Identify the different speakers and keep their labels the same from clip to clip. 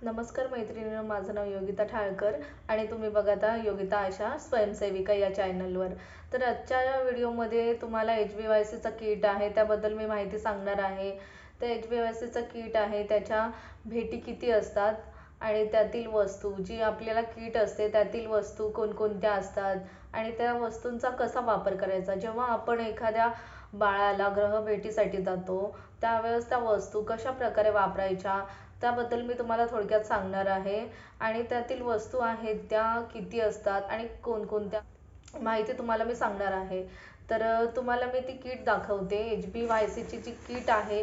Speaker 1: नमस्कार मैत्रिणीनं माझं नाव योगिता ठाळकर आणि तुम्ही बघत आहात योगिता आशा स्वयंसेविका या चॅनलवर. तर आजच्या या व्हिडिओमध्ये तुम्हाला एच बी वाय सीचं किट आहे त्याबद्दल मी माहिती सांगणार आहे. तर एच बी वाय सीचं किट आहे त्याच्या भेटी किती असतात आणि त्यातील वस्तू जी आपल्याला किट असते त्यातील वस्तू कोणकोणत्या असतात आणि त्या वस्तूंचा कसा वापर करायचा? जेव्हा आपण एखाद्या बाळाला ग्रहभेटीसाठी जातो त्यावेळेस त्या वस्तू कशा प्रकारे वापरायच्या? त्याबद्दल मी तुम्हाला थोडक्यात सांगणार आहे. आणि त्यातील वस्तू आहेत त्या किती असतात आणि कोणकोणत्या माहिती तुम्हाला मी सांगणार आहे. तर तुम्हाला मी ती किट दाखवते. एच बी वाय सीची जी किट आहे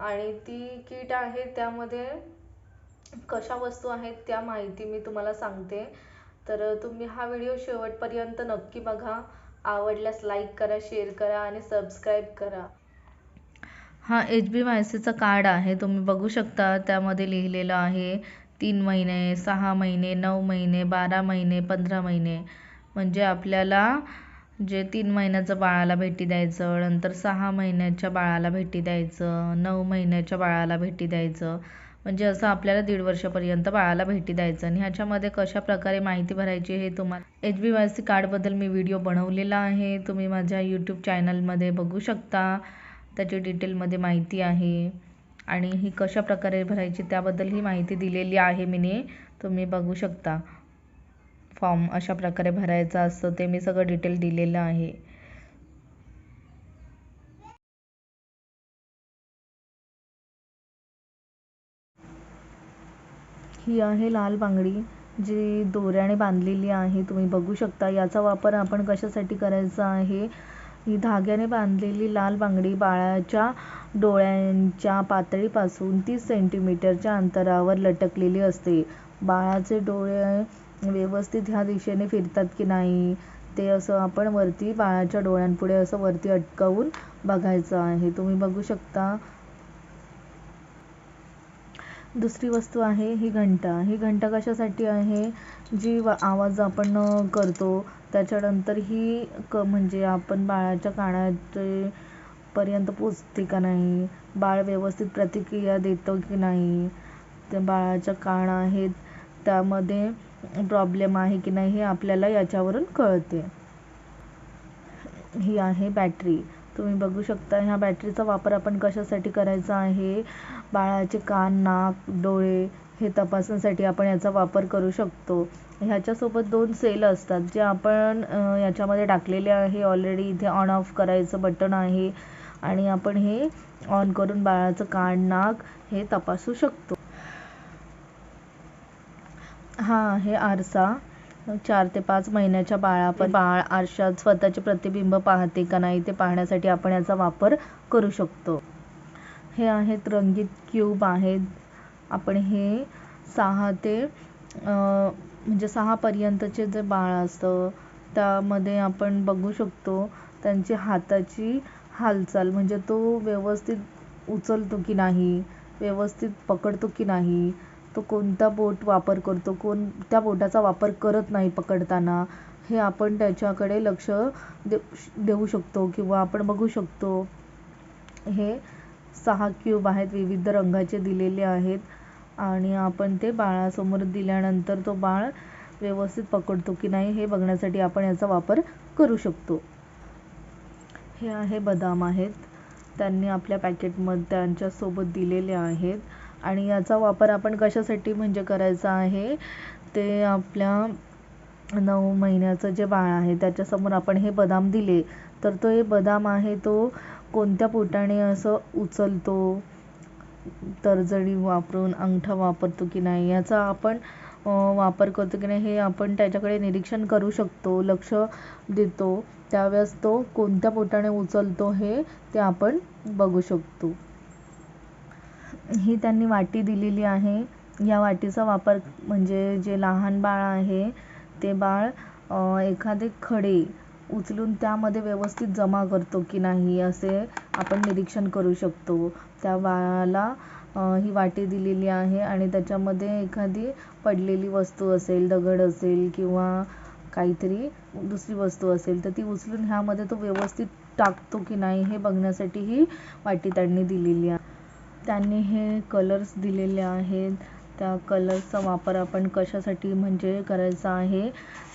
Speaker 1: आणि ती किट आहे त्यामध्ये कशा वस्तू आहेत त्या माहिती मी तुम्हाला सांगते. तर तुम्ही हा व्हिडिओ शेवटपर्यंत नक्की बघा. आवडल्यास लाईक करा शेअर करा आणि सबस्क्राईब करा.
Speaker 2: हा एच बी वाय कार्ड आहे. तुम्ही बघू शकता. त्यामध्ये लिहिलेलं आहे तीन महिने सहा महिने नऊ महिने बारा महिने पंधरा महिने. म्हणजे आपल्याला जे तीन महिन्याचं बाळाला भेटी द्यायचं नंतर सहा महिन्याच्या बाळाला भेटी द्यायचं नऊ महिन्याच्या बाळाला भेटी द्यायचं. म्हणजे असं आपल्याला दीड वर्षापर्यंत बाळाला भेटी द्यायचं. आणि ह्याच्यामध्ये कशा प्रकारे माहिती भरायची हे तुम्हाला एच बी वाय सी कार्डबद्दल मी व्हिडिओ बनवलेला आहे. तुम्ही माझ्या यूट्यूब चॅनलमध्ये बघू शकता. त्याची डिटेलमध्ये माहिती आहे. आणि ही कशा प्रकारे भरायची त्याबद्दल ही माहिती दिलेली आहे मीने. तुम्ही बघू शकता. फॉर्म अशा प्रकारे भरायचा असतं ते मी सगळं डिटेल दिलेलं आहे. ही आहे लाल बांगडी जी दोऱ्याने बांधलेली आहे. तुम्ही बघू शकता याचा वापर आपण कशासाठी करायचा आहे? ही धाग्याने बांधलेली लाल बांगडी बाळाच्या डोळ्यांच्या पातळीपासून तीस सेंटीमीटरच्या अंतरावर लटकलेली असते. बाळाचे डोळे व्यवस्थित ह्या दिशेने फिरतात की नाही ते असं आपण वरती बाळाच्या डोळ्यांपुढे असं वरती अटकवून बघायचं आहे. तुम्ही बघू शकता दुसरी वस्तू आहे ही घंटा. ही घंटा कशासाठी आहे? जी आवाज आपण करतो त्याच्यानंतर ही क म्हणजे आपण बाळाच्या कानाचे पर्यंत पोचते का नाही? बाळ व्यवस्थित प्रतिक्रिया देतं की नाही? त्या बाळाच्या कान आहेत त्यामध्ये प्रॉब्लेम आहे की नाही हे आपल्याला याच्यावरून कळते. ही आहे बॅटरी तुम्ही बघू शकता ह्या बॅटरीचा वापर आपण कशासाठी करायचा आहे? बाळाचे कान नाक डोळे हे तपासण्यासाठी आपण याचा वापर करू शकतो. ह्याच्यासोबत दोन सेल असतात जे आपण याच्यामध्ये टाकलेले आहे. ऑलरेडी इथे ऑन ऑफ करायचं बटन आहे आणि आपण हे ऑन करून बाळाचं कान नाक हे तपासू शकतो. हा आहे आरसा. चार ते पाच महिन्याच्या बाळापर बाळ आरशात स्वतःचे प्रतिबिंब पाहते का नाही ते पाहण्यासाठी आपण याचा वापर करू शकतो. हे आहेत रंगीत क्यूब आहेत. आपण हे सहा ते म्हणजे सहापर्यंतचे जे बाळ असतं त्यामध्ये आपण बघू शकतो त्यांची हाताची हालचाल म्हणजे तो व्यवस्थित उचलतो की नाही व्यवस्थित पकडतो की नाही तो कोणता बोट वापर करतो कोणत्या बोटाचा वापर करत नाही पकडताना हे आपण त्याच्याकडे लक्ष दे देऊ शकतो किंवा आपण बघू शकतो. हे सहा क्यूब आहेत विविध रंगाचे दिलेले आहेत आणि आपण ते बाळासमोर दिल्यानंतर तो बाळ व्यवस्थित पकडतो की नाही हे बघण्यासाठी आपण याचा वापर करू शकतो. हे आहे बदाम आहेत. त्यांनी आपल्या पॅकेटमध्ये त्यांच्यासोबत दिलेले आहेत. आणि याचा वापर आपण कशासाठी म्हणजे करायचा आहे? ते आपल्या नऊ महिन्याचं जे बाळ आहे त्याच्यासमोर आपण हे बदाम दिले. तर तो हे बदाम आहे तो कोणत्या पोटाने असं उचलतो? तर्जनी वापरून अंगठा वापरतो की नाही? याचा आपण वापर करतो की नाही हे आपण त्याच्याकडे निरीक्षण करू शकतो लक्ष देतो. त्यावेळेस तो कोणत्या पोटाने उचलतो हे ते आपण बघू शकतो. ही त्यांनी वाटी दिलेली आहे. या वाटीचा वापर म्हणजे जे लहान बाळ आहे ते बाळ एखादे खडे उचलून त्यामध्ये व्यवस्थित जमा करतो की नाही असे आपण निरीक्षण करू शकतो. त्या बाळाला ही वाटी दिलेली आहे आणि त्याच्यामध्ये एखादी पडलेली वस्तू असेल दगड असेल किंवा काहीतरी दुसरी वस्तू असेल तर ती उचलून ह्यामध्ये तो व्यवस्थित टाकतो की नाही हे बघण्यासाठी ही वाटी त्यांनी दिलेली आहे. त्यांनी हे कलर्स दिलेले आहेत. त्या कलर्सचा वापर आपण कशासाठी म्हणजे करायचा आहे?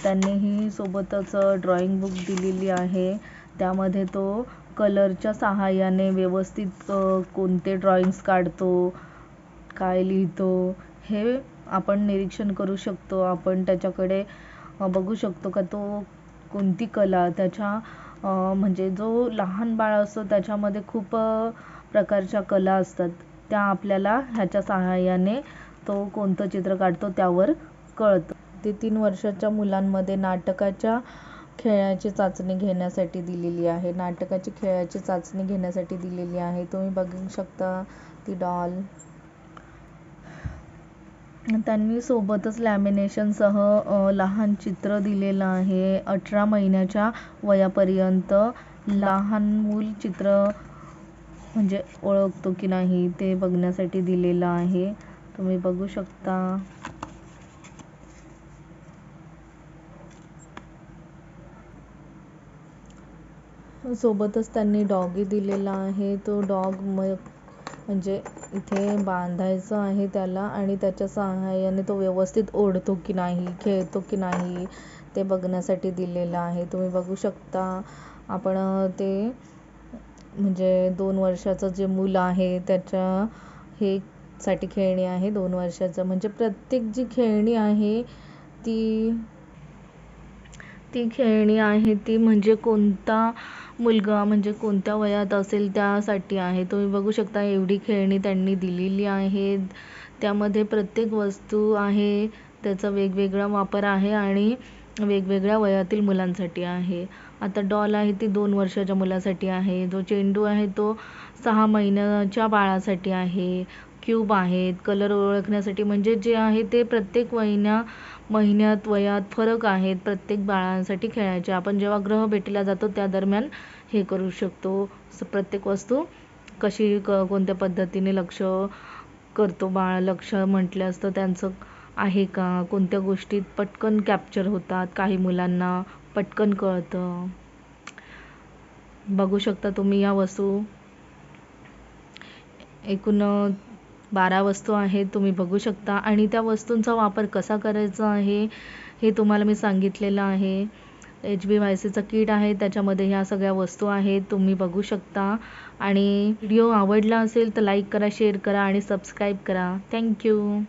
Speaker 2: त्यांनी ही सोबतच ड्रॉइंग बुक दिलेली आहे. त्यामध्ये तो कलरच्या सहाय्याने व्यवस्थित कोणते ड्रॉइंग्स काढतो काय लिहितो हे आपण निरीक्षण करू शकतो. आपण त्याच्याकडे बघू शकतो का तो कोणती कला त्याच्या म्हणजे जो लहान बाळ असतो त्याच्यामध्ये खूप प्रकारच्या कला असतात. त्या आपल्याला ह्याच्या सहाय्याने तो कोणतं चित्र काढतो त्यावर कळतं. ते तीन वर्षाच्या मुलांमध्ये नाटकाच्या खेळाची चाचणी घेण्यासाठी दिलेली आहे. नाटकाची खेळाची चाचणी घेण्यासाठी दिलेली आहे. तुम्ही बघू शकता ती डॉल त्यांनी सोबतच लॅमिनेशनसह लहान चित्र दिलेलं आहे. अठरा महिन्याच्या वयापर्यंत लहान मूल चित्र म्हणजे ओळखतो की नाही ते बघण्यासाठी दिलेलं आहे. तुम्ही बघू शकता. सोबतच त्यांनी डॉगी दिलेला आहे. तो डॉग म म्हणजे इथे बांधायचं आहे त्याला आणि त्याच्या सहाय्याने तो व्यवस्थित ओढतो की नाही खेळतो की नाही ते बघण्यासाठी दिलेलं आहे. तुम्ही बघू शकता. आपण ते म्हणजे दोन वर्षाचं जे मुलं आहे त्याच्या हे साठी खेळणी आहे दोन वर्षाचं. म्हणजे प्रत्येक जी खेळणी आहे ती ती खेळणी आहे ती म्हणजे कोणता मुलगा म्हणजे कोणत्या वयात असेल त्यासाठी आहे. तुम्ही बघू शकता एवढी खेळणी त्यांनी दिलेली आहे त्यामध्ये प्रत्येक वस्तू आहे त्याचा वेगवेगळा वापर आहे आणि वेगवेगळ्या वयातील मुलांसाठी आहे. आता डॉल आहे ती दोन वर्षाच्या मुलासाठी आहे. जो चेंडू आहे तो सहा महिन्याच्या बाळासाठी आहे. क्यूब आहेत. कलर ओळखण्यासाठी म्हणजे जे आहे ते प्रत्येक महिन्या महिन्यात वयात फरक आहेत प्रत्येक बाळांसाठी खेळायचे. आपण जेव्हा ग्रह भेटीला जातो त्या दरम्यान हे करू शकतो. प्रत्येक वस्तू कशी क कोणत्या पद्धतीने लक्ष करतो बाळ लक्ष म्हटलं असतं त्यांचं आहे का? कोणत्या गोष्टीत पटकन कॅप्चर होतात? काही मुलांना पटकन कळतं. बघू शकता तुम्ही या वस्तू. एकूण बारा वस्तू आहेत तुम्ही बघू शकता. आणि त्या वस्तूंचा वापर कसा करायचा आहे हे तुम्हाला मी सांगितलेलं आहे. एच बी वाय सीचं किट आहे त्याच्यामध्ये ह्या सगळ्या वस्तू आहेत तुम्ही बघू शकता. आणि व्हिडिओ आवडला असेल तर लाईक करा शेअर करा आणि सबस्क्राईब करा. थँक्यू